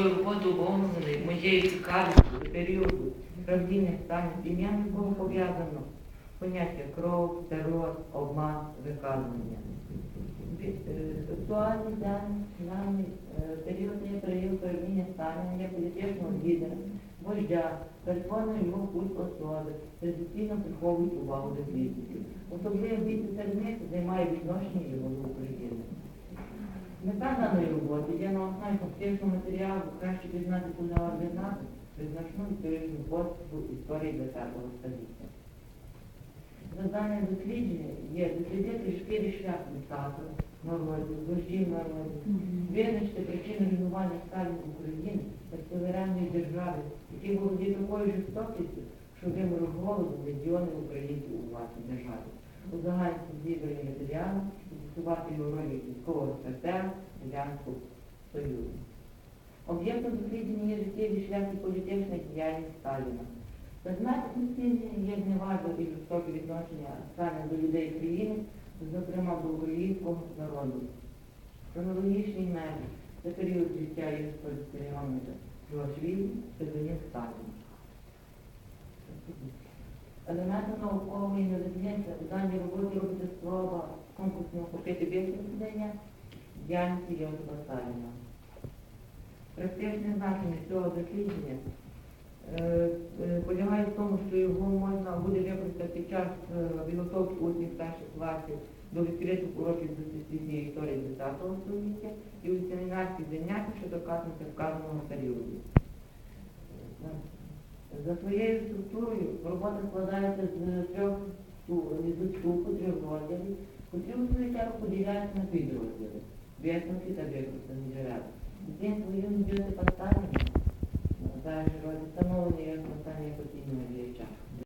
свою роботу обумовлений моєю цікавістю до періоду правдіння станів ім'ям якого пов'язано поняття кров, терор, обман, виказування. Сексуальний даний е, період є період правління станів як політичного лідера, вождя, переконує його культ особи, традиційно приховують увагу дослідників. Особливо більше серед них займає відношення його до України. Мета даної роботи є на основі фактичного матеріалу краще пізнати кульнавар В'єтнаму, визначну історичну поступу історії ХХ століття. Завдання дослідження є дослідити шкірий шлях диктатора, народів, вождів народів, визначити причини руйнування Сталіна України та суверенної держави, які володіє такою жорстокістю, що виморов голоду мільйони українців у власній державі. Узагальнити зібрані матеріали і його роль як військового стратега Союзу. Об'єктом дослідження є життєві шлях і політична діяльність Сталіна. Предметом дослідження є зневага і жорстоке відношення Сталіна до людей країни, зокрема до українського народу. Хронологічний межі це період життя його спостерігання Джошвілі, псевдонім Сталіна. Елементом наукової незадіяння у даній робиться спроба конкурсно охопити висвітлення діяльності Йосипа Практичне значення цього дослідження е, е, полягає в тому, що його можна буде використати під час е, підготовки учнів перших класів до відкритих уроків з дослідження історії ХХ століття і у семінарських заняттях щодо касника вказаного періоду. За своєю структурою робота складається з трьох сту- з вступу, трьох розділів, котрі у свою чергу поділяються на підрозділи, висновки та використані джерела. День свою Йосипа Сталіна, перший розділ встановлення його останньої постійної